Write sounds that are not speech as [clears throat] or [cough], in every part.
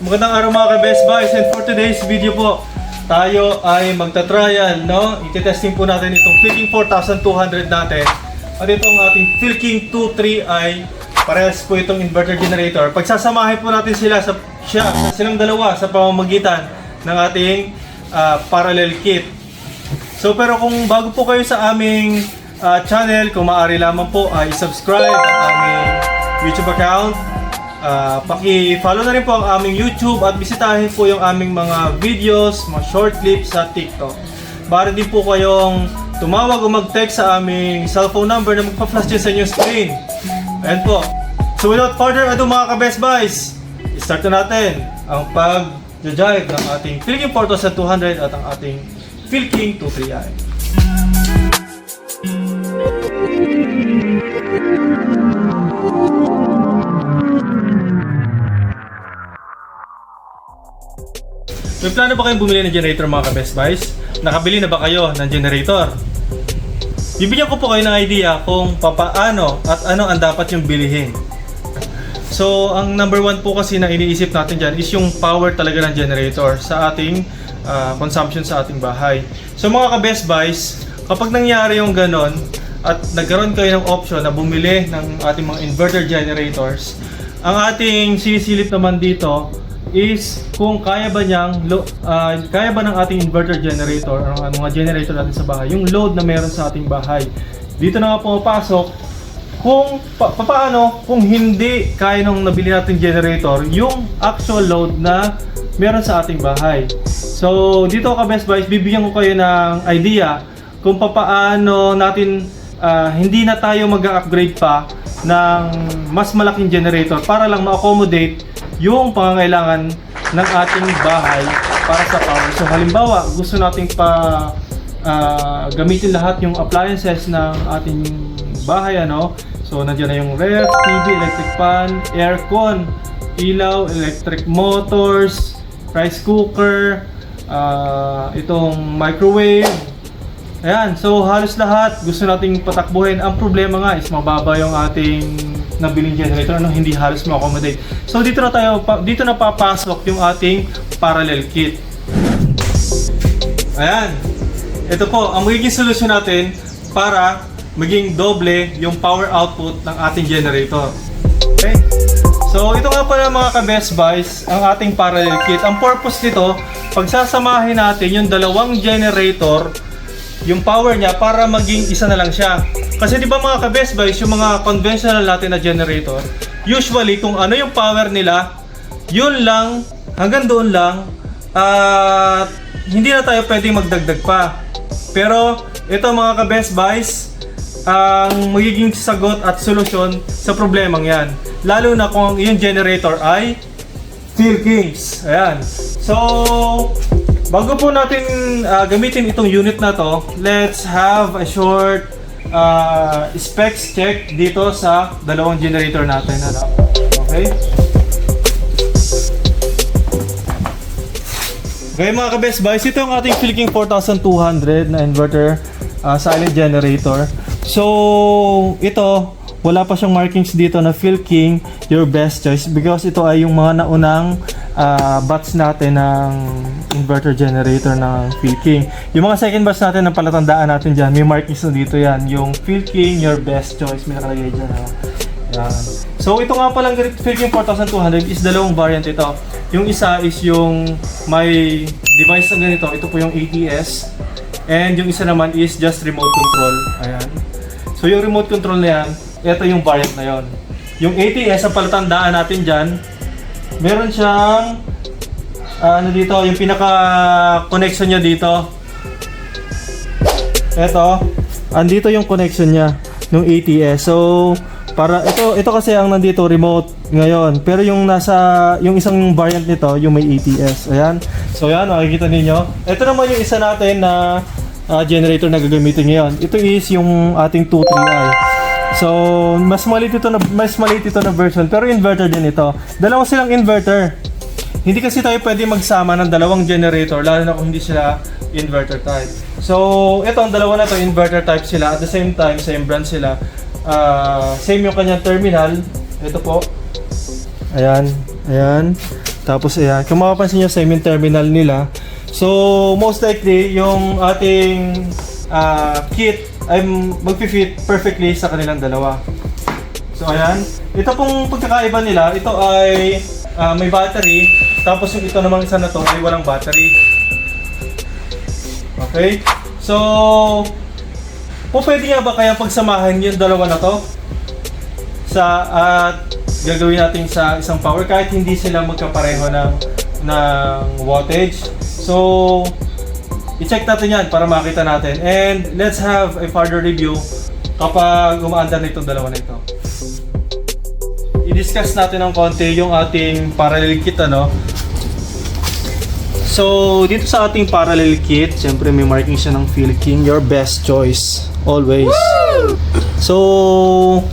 Magandang araw mga ka-Best Buys and for today's video po, tayo ay magta-trial, no? Iti-testing po natin itong Philking 4200 natin. At itong ating Philking 23 ay parehas po itong inverter generator. Pagsasamahin po natin sila sa siya, silang dalawa sa pamamagitan ng ating ah, parallel kit. So pero kung bago po kayo sa aming ah, channel, kung maaari lamang po ay subscribe ang aming YouTube account. Ah, paki-follow na rin po ang aming YouTube at bisitahin po yung aming mga videos, mga short clips sa TikTok. Bari din po kayong tumawag o mag-text sa aming cellphone number na magpa-flash dyan sa inyong screen. Ayan po. So without further ado mga ka-best buys, start na natin ang pag-jive ng ating Philking 4200 at ang ating Philking 23i. May plano ba kayong bumili ng generator mga ka-best buys? Nakabili na ba kayo ng generator? Bibigyan ko po kayo ng idea kung papaano at ano ang dapat yung bilihin. So, ang number one po kasi na iniisip natin dyan is yung power talaga ng generator sa ating ah, consumption sa ating bahay. So, mga ka-best buys, kapag nangyari yung ganon at nagkaroon kayo ng option na bumili ng ating mga inverter generators, ang ating sinisilip naman dito is kung kaya ba niyang ah, kaya ba ng ating inverter generator or mga generator natin sa bahay yung load na meron sa ating bahay. Dito na nga pumapasok kung pa, paano kung hindi kaya nung nabili natin generator yung actual load na meron sa ating bahay. So dito ka Best Buy, bibigyan ko kayo ng idea kung paano natin ah, hindi na tayo mag-upgrade pa ng mas malaking generator para lang ma-accommodate yung pangangailangan ng ating bahay para sa power. So halimbawa, gusto nating pa ah, gamitin lahat yung appliances ng ating bahay ano. So nandiyan na yung ref, TV, electric fan, aircon, ilaw, electric motors, rice cooker, ah, itong microwave, Ayan, so halos lahat gusto nating patakbuhin. Ang problema nga is mababa yung ating nabiling generator ano hindi halos ma-accommodate. So dito na tayo dito na papasok yung ating parallel kit. Ayan. Ito po ang magiging solusyon natin para maging doble yung power output ng ating generator. Okay? So ito nga pala mga ka-best buys, ang ating parallel kit. Ang purpose nito, pagsasamahin natin yung dalawang generator yung power niya para maging isa na lang siya. Kasi di ba mga ka-best buys, yung mga conventional natin na generator, usually kung ano yung power nila, yun lang, hanggang doon lang, at hindi na tayo pwedeng magdagdag pa. Pero ito mga ka-best buys, ang magiging sagot at solusyon sa problemang yan. Lalo na kung yung generator ay Phil Kings. Ayan. So, bago po natin ah, gamitin itong unit na to, let's have a short ah, specs check dito sa dalawang generator natin. Ano? Okay? Okay mga ka-best buys, ito ang ating Philking 4200 na inverter ah, silent generator. So, ito, wala pa siyang markings dito na Philking your best choice because ito ay yung mga naunang ah, batch natin ng inverter generator ng Philking. Yung mga second batch natin na palatandaan natin dyan, may markings na dito yan. Yung Philking your best choice, may nakalagay dyan. Ha? Yan. So ito nga palang Philking 4200 is dalawang variant ito. Yung isa is yung may device na ganito, ito po yung ATS. And yung isa naman is just remote control. Ayan. So yung remote control na yan, ito yung variant na yon. Yung ATS, ang palatandaan natin dyan, meron siyang ah, ano dito, yung pinaka-connection niya dito. Ito, andito yung connection niya ng ATS. So, para ito ito kasi ang nandito remote ngayon. Pero yung nasa yung isang variant nito, yung may ATS. Ayan. So, yan makikita ninyo. Ito naman yung isa natin na ah, generator na gagamitin ngayon. Ito is yung ating 23i. So, mas maliit ito na mas maliit ito na version pero inverter din ito. Dalawa silang inverter. Hindi kasi tayo pwede magsama ng dalawang generator lalo na kung hindi sila inverter type. So, ito ang dalawa na to inverter type sila at the same time same brand sila. Ah, same yung kanyang terminal. Ito po. Ayan, ayan. Tapos ayan, kung mapapansin nyo sa main terminal nila, so most likely yung ating ah, kit ay magpi-fit perfectly sa kanilang dalawa. So ayan, ito pong pagkakaiba nila, ito ay ah, may battery, tapos yung ito namang isa na to ay walang battery. Okay? So, po pwede nga ba kaya pagsamahan yung dalawa na to? Sa at gagawin natin sa isang power kahit hindi sila magkapareho ng ng wattage. So, i-check natin yan para makita natin. And let's have a further review kapag umaandar na itong dalawa na ito. I-discuss natin ng konti yung ating parallel kit ano. So, dito sa ating parallel kit, siyempre may marking siya ng Phil King, your best choice always. So,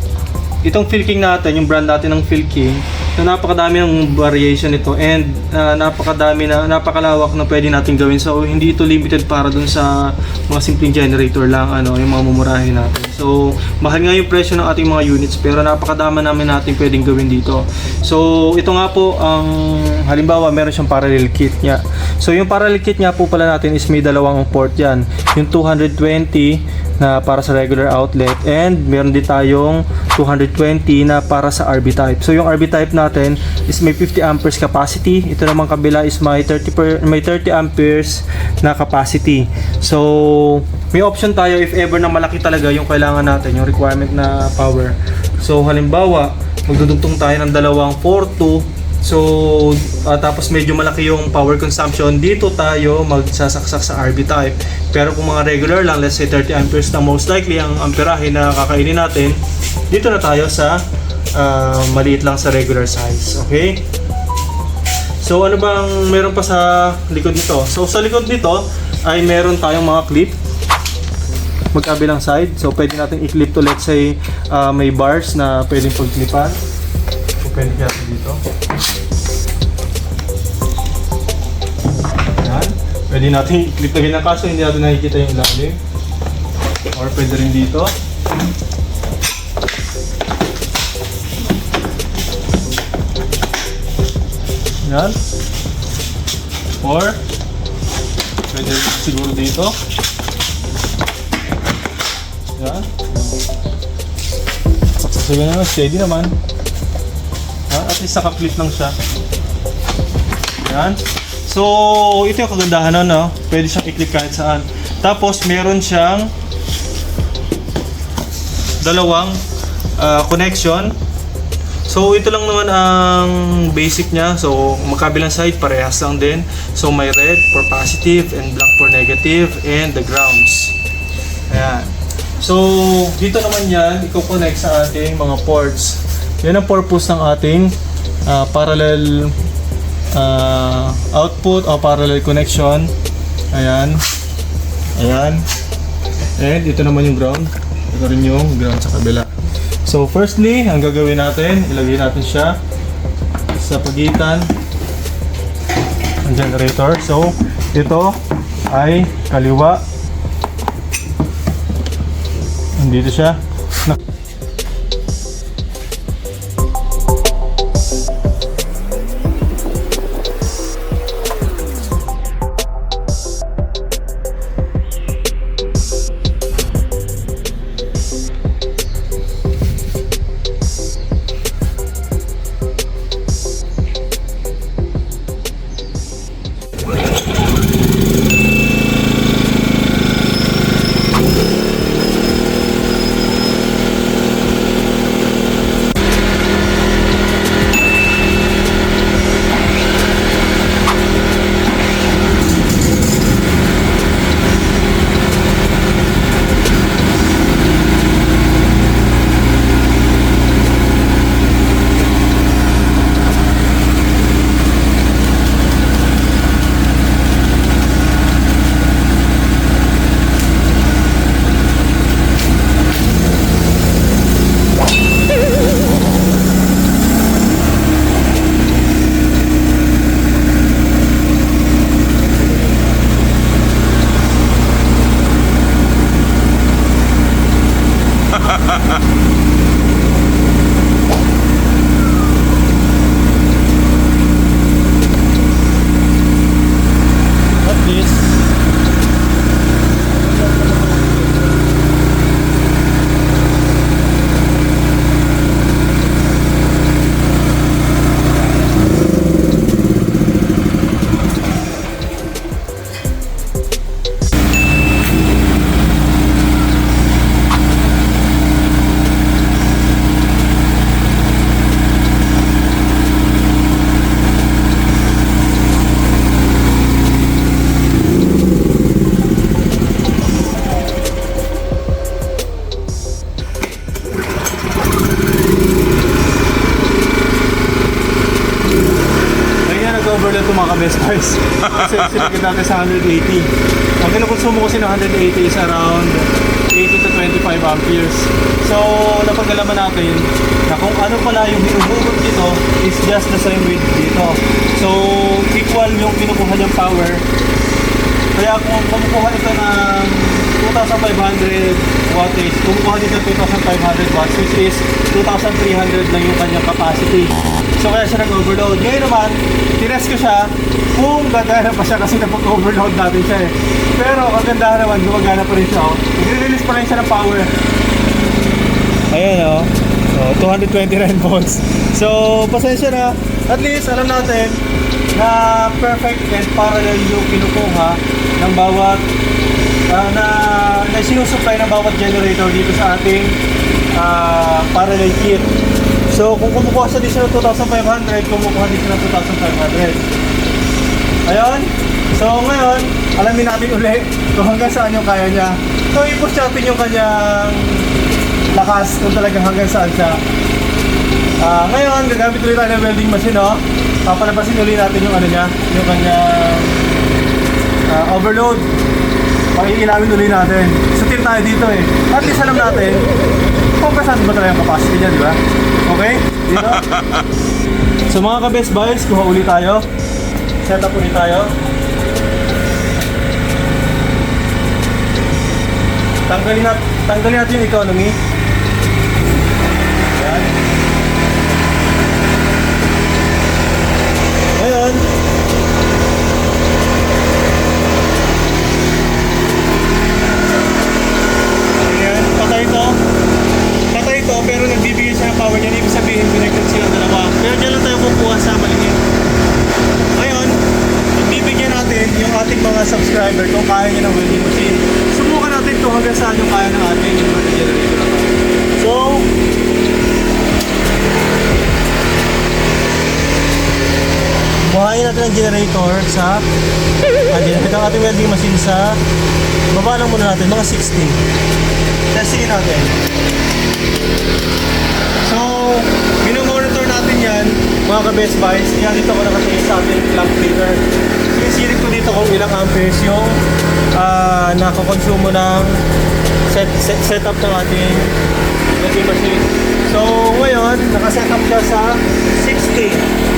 itong Phil King natin, yung brand natin ng Phil King, so napakadami ng variation nito and ah, napakadami na napakalawak na pwede natin gawin. So, hindi ito limited para dun sa mga simpleng generator lang, ano, yung mga mumurahin natin. So, mahal nga yung presyo ng ating mga units pero napakadama namin natin pwedeng gawin dito. So, ito nga po ang halimbawa meron siyang parallel kit niya. So, yung parallel kit niya po pala natin is may dalawang port yan. Yung 220 na para sa regular outlet and meron din tayong 220 na para sa RB type. So, yung RB type natin is may 50 amperes capacity. Ito naman kabila is may 30 per, may 30 amperes na capacity. So, may option tayo if ever na malaki talaga yung kailangan natin, yung requirement na power. So, halimbawa, magdudugtong tayo ng dalawang 4-2 So, ah, tapos medyo malaki yung power consumption, dito tayo magsasaksak sa RB type. Pero kung mga regular lang, let's say 30 amperes na most likely ang amperahe na kakainin natin, dito na tayo sa ah, maliit lang sa regular size. Okay? So, ano bang meron pa sa likod nito? So, sa likod nito ay meron tayong mga clip magkabilang side. So, pwede natin i-clip to let's say ah, may bars na pwedeng pagklipan. So, pwede natin dito. Yan. Pwede natin i-clip lagyan ng kaso hindi natin nakikita yung ilalim. Or pwede rin dito. Yan. Or pwede siguro dito. Yan. Sabi naman, steady naman. Ha? At least naka-clip lang siya. Yan. So, ito yung kagandahan nun, no? Pwede siyang i-clip kahit saan. Tapos, meron siyang dalawang ah, connection. So, ito lang naman ang basic niya. So, magkabilang side, parehas lang din. So, may red for positive and black for negative and the grounds. Ayan. So, dito naman yan, i-connect sa ating mga ports. Yan ang purpose ng ating ah, parallel ah, output o parallel connection. Ayan. Ayan. And ito naman yung ground. Ito rin yung ground sa kabila. So, firstly, ang gagawin natin, ilagay natin siya sa pagitan ng generator. So, ito ay kaliwa. Nandito siya. Itong mga ka-best buys. Kasi sinagad natin sa 180. Ang kinukonsumo kasi ng 180 is around 80 to 25 amperes. So, napagalaman natin na kung ano pala yung hinuhugot dito is just the same with dito. So, equal yung kinukuha niyang power. Kaya kung kumukuha ito ng 2,500 wattage, kumukuha dito 2,500 watts, which is 2,300 lang yung kanyang capacity. So kaya siya nag-overload. Ngayon naman, tinest ko siya kung gagana pa siya kasi napag-overload natin siya eh. Pero ang gandahan naman, gumagana pa rin siya. Oh. Nagre-release pa rin siya ng power. Ayan oh. So, 229 volts. So, pasensya na. At least, alam natin na perfect and parallel yung kinukuha ng bawat ah, na, na sinusupply ng bawat generator dito sa ating ah, parallel kit. So, kung kumukuha siya dito ng 2,500, kumukuha dito ng 2,500. Ayun. So, ngayon, alamin natin uli kung hanggang saan yung kaya niya. So, i-push natin yung kanyang lakas kung talagang hanggang saan siya. Ah, ngayon, gagamit ulit tayo ng welding machine, no? Papalabasin ulit natin yung ano niya, yung kanyang ah, overload. Pakikinawin ulit natin. Sutil tayo dito eh. At least alam natin kung saan ba talaga yung capacity niya, di ba? Okay? Dito. [laughs] so mga ka-best buys, kuha ulit tayo. Set up ulit tayo. Tanggalin, nat tanggalin natin yung economy. Yan. Ngayon, Ayan, patay ito. Patay ito, pero nagbibigay siya ng power niya. Ibig sabihin, connected silang dalawa. Pero dyan lang tayo kukuha sa maliit. Ngayon, bibigyan natin yung ating mga subscriber kung kaya niya ng welding machine. Subukan natin kung hanggang saan yung kaya ng ating inverter generator. So, buhayin natin ang generator sa ang generator ng ating welding machine sa baba lang muna natin, mga 60. Testingin natin. So, minomonitor natin yan, mga ka-best buys. Yan, dito ko nakatingin sa ating clock meter. Sinisilip ko dito kung ilang amperes yung uh, nakakonsumo ng set, set, setup ng ating welding machine. So, ngayon, nakaset up siya sa 60.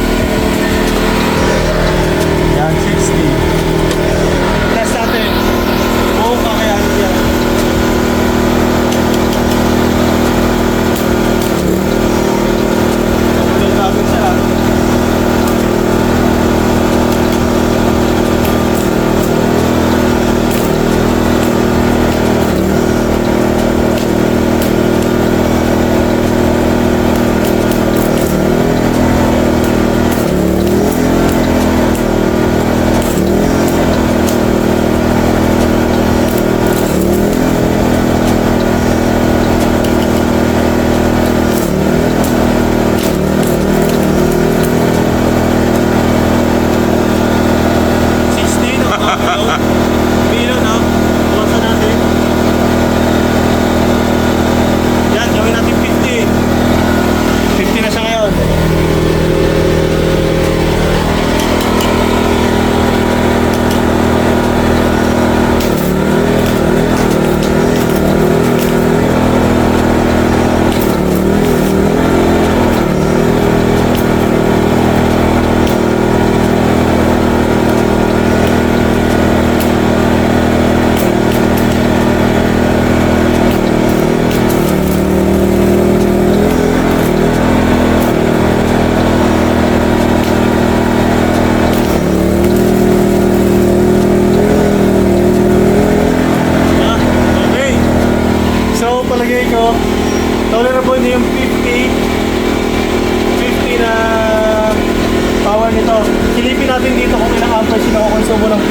Konsumo ng 50.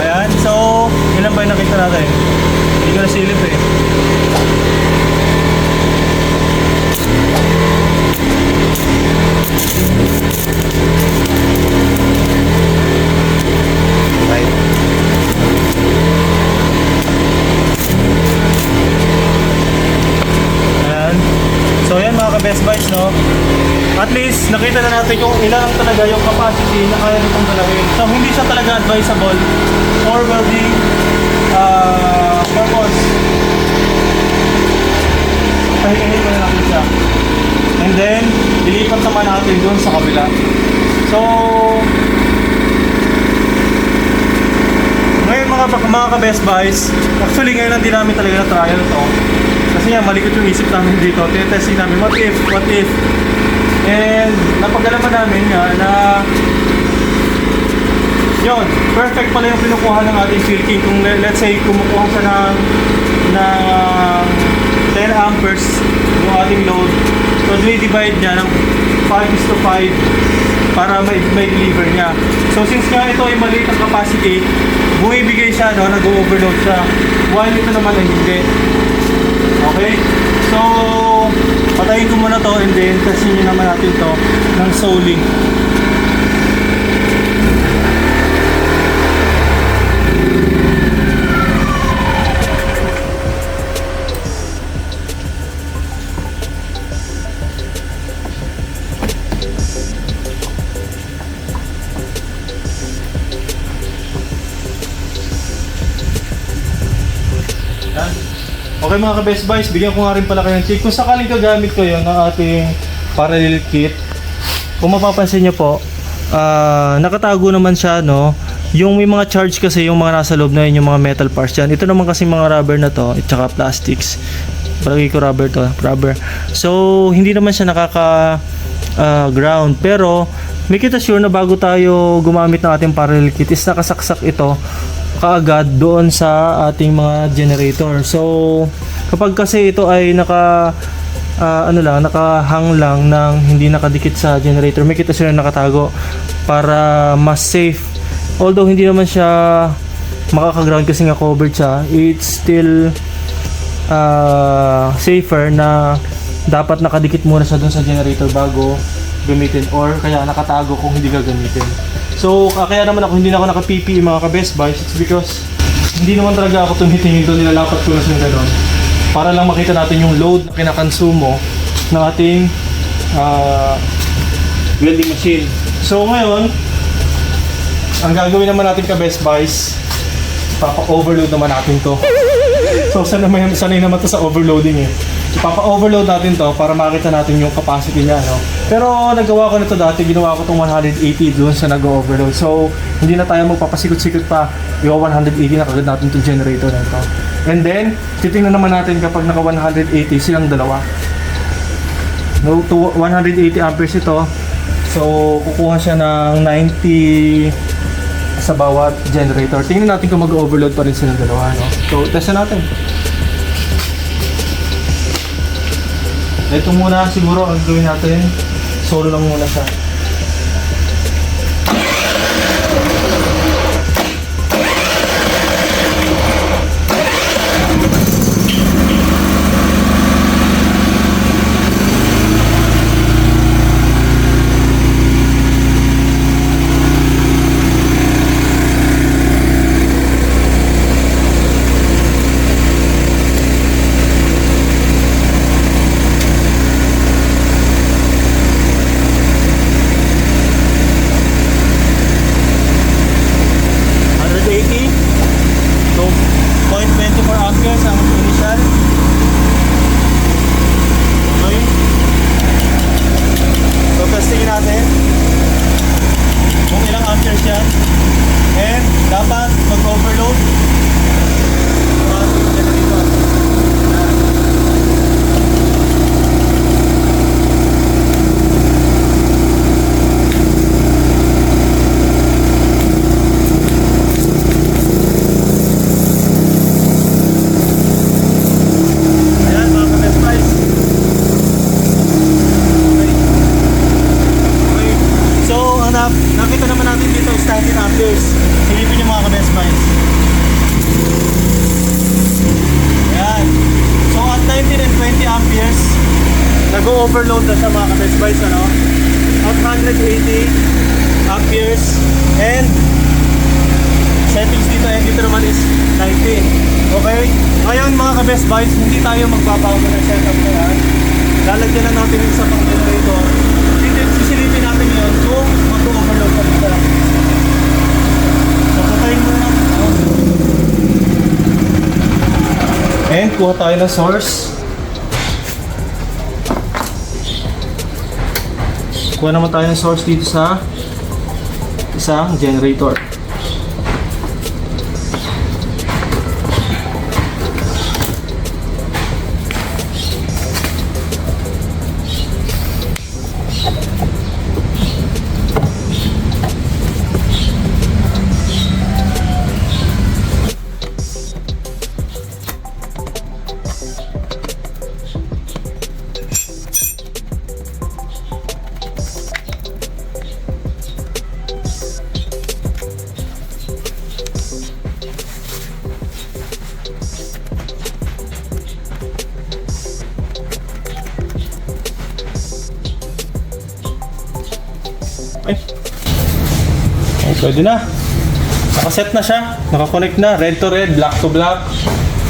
Ayan, so ilan ba yung nakita natin? Hindi ko nasilip eh. at least nakita na natin kung ilan lang talaga yung capacity na kaya nitong dalawin. So hindi siya talaga advisable for welding uh, purpose. Pahingahin mo na natin siya. And then, ilipat naman natin doon sa kabila. So, ngayon ka-best buys, actually ngayon din namin talaga na trial to. Kasi nga, malikot yung isip namin dito. Tinetesting namin, what if, what if. And napagalaman namin nga na yun, perfect pala yung pinukuha ng ating king. Kung le- let's say kumukuha siya ng, ng 10 amperes yung ating load. So, divide niya ng 5 is to 5 para may, may deliver niya. So, since nga ito ay maliit ang capacity, bumibigay siya, no, nag-overload siya. While ito naman ay hindi. Okay? So, patayin ko muna to and then testin nyo naman natin to ng soling. Okay mga ka-best buys, bigyan ko nga rin pala kayo ng tip. Kung sakaling gagamit yun ng ating parallel kit, kung mapapansin nyo po, ah, nakatago naman siya, no? Yung may mga charge kasi yung mga nasa loob na yun, yung mga metal parts yan. Ito naman kasi mga rubber na to, at saka plastics. Palagi ko rubber to, rubber. So, hindi naman siya nakaka ah, ground. Pero, may kita sure na bago tayo gumamit ng ating parallel kit is nakasaksak ito kaagad doon sa ating mga generator. So, kapag kasi ito ay naka ah, ano lang, nakahang lang ng hindi nakadikit sa generator, may kita sila nakatago para mas safe. Although hindi naman siya makaka-ground kasi nga covered siya, it's still ah, safer na dapat nakadikit muna siya doon sa generator bago gamitin or kaya nakatago kung hindi gagamitin. So, ah, kaya naman ako hindi na ako naka-PPE mga ka-Best Buys. It's because hindi naman talaga ako tumitingin doon, nilalapat ko na siya gano'n. Para lang makita natin yung load na kinakonsumo ng ating ah, welding machine. So, ngayon, ang gagawin naman natin ka-Best Buys, papa-overload naman natin to. So, sanay naman, sanay naman to sa overloading eh. Papa-overload natin to para makita natin yung capacity niya, no? Pero nagawa ko na to dati, ginawa ko tong 180 doon sa nag-overload. So, hindi na tayo magpapasikot-sikot pa. Yung 180 na kagad natin itong generator na ito. And then, titingnan naman natin kapag naka 180 silang dalawa. No, to 180 amperes ito. So, kukuha siya ng 90 sa bawat generator. Tingnan natin kung mag-overload pa rin silang dalawa, no? So, test na natin. Ito muna siguro ang gawin natin. Solo lang muna siya. So, 0.24 amperes ang initial. Okay. So, testingin natin kung ilang amperes yan. And, dapat mag-overload ang ating generator. Yan. Ayan mga ka-best buys. Okay. Okay. So, ang na nakita naman natin dito is 19 amperes. Silipin yung mga ka-best buys. Ayan. So, at 19 and 20 amperes, nag-overload na siya mga ka-best buys. Ano? At 180 amperes and settings dito and dito naman is 19. Okay? Ngayon mga ka-best buys, hindi tayo magbabago ng setup na yan. lalagyan na natin yung isa pang generator. Silip, sisilipin natin yun kung mag-overload rin siya. So, patayin mo na. And kuha tayo ng source. Kuha naman tayo ng source dito sa isang generator. Pwede na. Nakaset na siya. Nakakonect na. Red to red, black to black.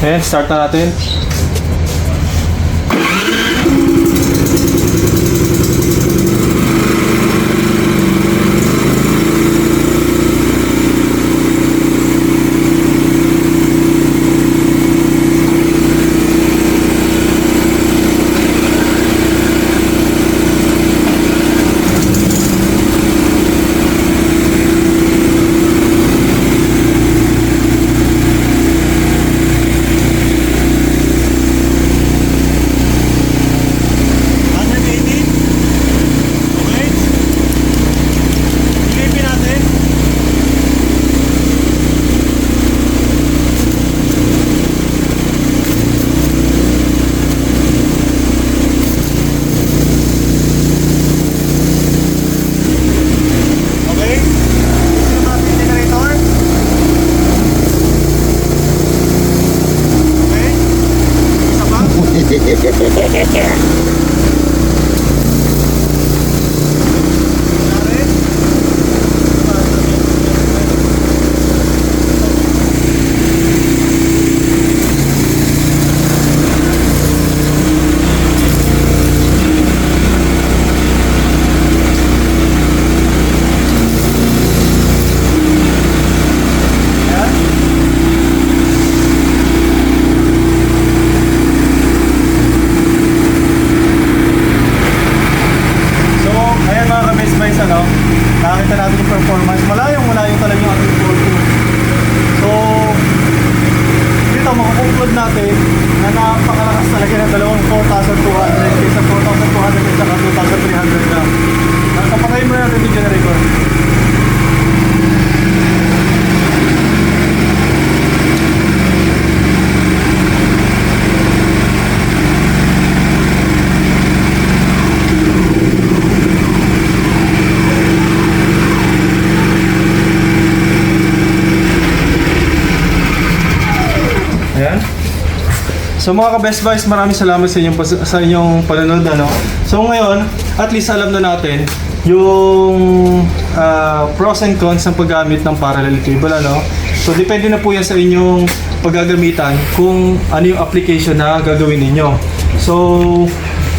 Ayan, start na natin. So mga ka-Best Buys, maraming salamat sa inyong, sa inyong panonood. Ano? So ngayon, at least alam na natin yung ah, pros and cons ng paggamit ng parallel cable. Ano? So depende na po yan sa inyong paggagamitan kung ano yung application na gagawin ninyo. So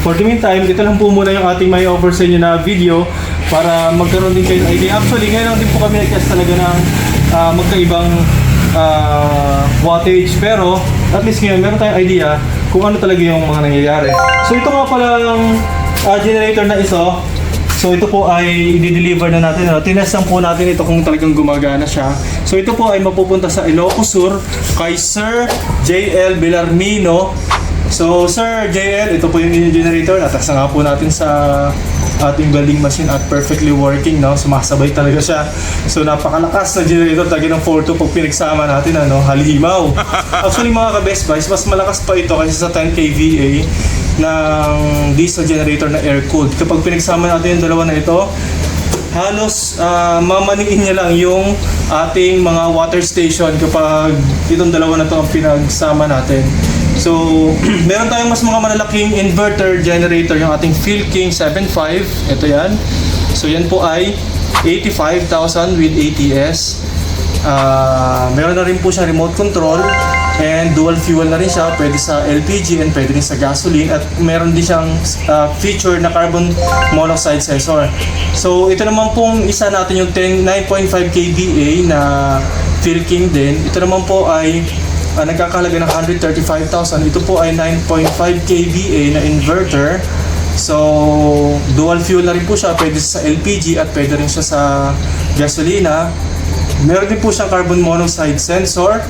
for the meantime, ito lang po muna yung ating may offer sa inyo na video para magkaroon din kayo ng idea. Actually, ngayon din po kami nag-test talaga ng ah, magkaibang ah, wattage pero at least ngayon meron tayong idea kung ano talaga yung mga nangyayari. So ito nga pala ang ah, generator na iso. So ito po ay i-deliver na natin. Ano? Tinest lang po natin ito kung talagang gumagana siya. So ito po ay mapupunta sa Ilocos Sur kay Sir JL Belarmino. So Sir JL, ito po yung generator. Natas na nga po natin sa ating welding machine at perfectly working, no? Sumasabay talaga siya. So napakalakas na generator talaga ng 4.2 pag pinagsama natin, ano? Halimaw. [laughs] Actually mga ka-best buys, mas malakas pa ito kasi sa 10 kVA ng diesel generator na air-cooled. Kapag pinagsama natin yung dalawa na ito, halos uh, mamaniin niya lang yung ating mga water station kapag itong dalawa na to ang pinagsama natin. So, [clears throat] meron tayong mas mga malalaking inverter generator, yung ating Philking 75. Ito yan. So, yan po ay 85,000 with ATS. Ah, meron na rin po siya remote control and dual fuel na rin siya. Pwede sa LPG and pwede rin sa gasoline at meron din siyang ah, feature na carbon monoxide sensor. So ito naman pong isa natin yung 10 9.5 kVA na Phil King din. Ito naman po ay ah, nagkakahalaga ng 135,000. Ito po ay 9.5 kVA na inverter. So, dual fuel na rin po siya. Pwede sa LPG at pwede rin siya sa gasolina. Meron din po siyang carbon monoxide sensor.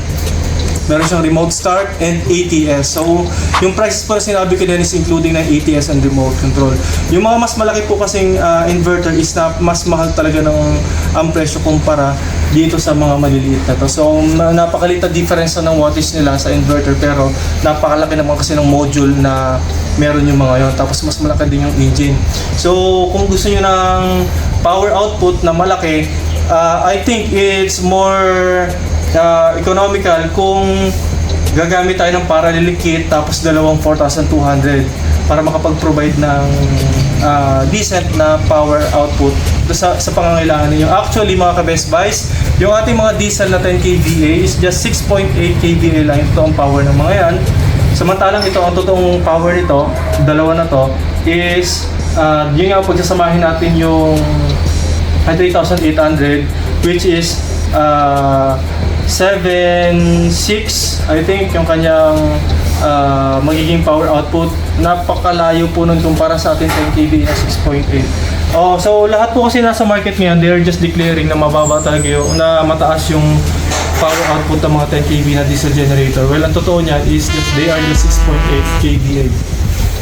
Meron siyang remote start and ATS. So, yung prices po na sinabi ko din is including ng ATS and remote control. Yung mga mas malaki po kasing ah, inverter is na mas mahal talaga ng ang presyo kumpara dito sa mga maliliit na to. So, na- napakaliit na difference na ng wattage nila sa inverter pero napakalaki naman kasi ng module na meron yung mga yon tapos mas malaki din yung engine. So, kung gusto niyo ng power output na malaki, ah, I think it's more ah, economical kung gagamit tayo ng parallel kit tapos dalawang 4,200 para makapag-provide ng ah, decent na power output sa, sa pangangailangan ninyo. Actually, mga ka-Best Buys, yung ating mga diesel na 10 kVA is just 6.8 kVA lang ito ang power ng mga yan. Samantalang ito, ang totoong power nito, dalawa na to, is uh, yun nga pagsasamahin natin yung ay 3,800 which is uh, 7.6 I think yung kanyang uh, magiging power output napakalayo po nun kumpara sa ating 10 kVA na 6.8 Oh, so lahat po kasi nasa market ngayon, they're just declaring na mababa talaga yung, na mataas yung power output ng mga 10 kV na diesel generator. Well, ang totoo niya is just they are just 6.8 kVA.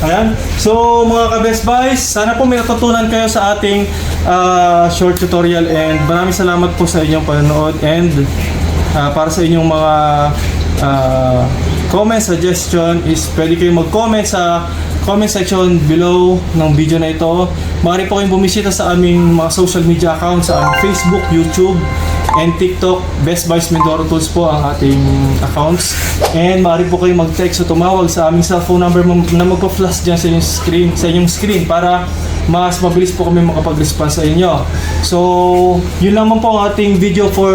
Ayan. So, mga ka-Best Buys, sana po may natutunan kayo sa ating ah, short tutorial and maraming salamat po sa inyong panonood and ah, para sa inyong mga ah, comment, suggestion is pwede kayong mag-comment sa comment section below ng video na ito. Maaari po kayong bumisita sa aming mga social media accounts sa Facebook, YouTube, and TikTok. Best Buys Mindoro Tools po ang ating accounts. And maaari po kayong mag-text o tumawag sa aming cellphone number na magpa-flash dyan sa inyong screen, sa inyong screen para mas mabilis po kami makapag-respond sa inyo. So, yun naman po ang ating video for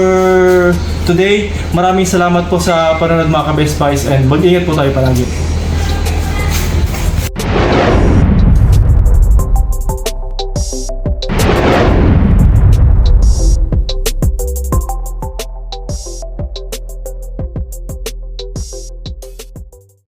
today. Maraming salamat po sa panonood mga ka-Best Buys and mag-ingat po tayo palagi.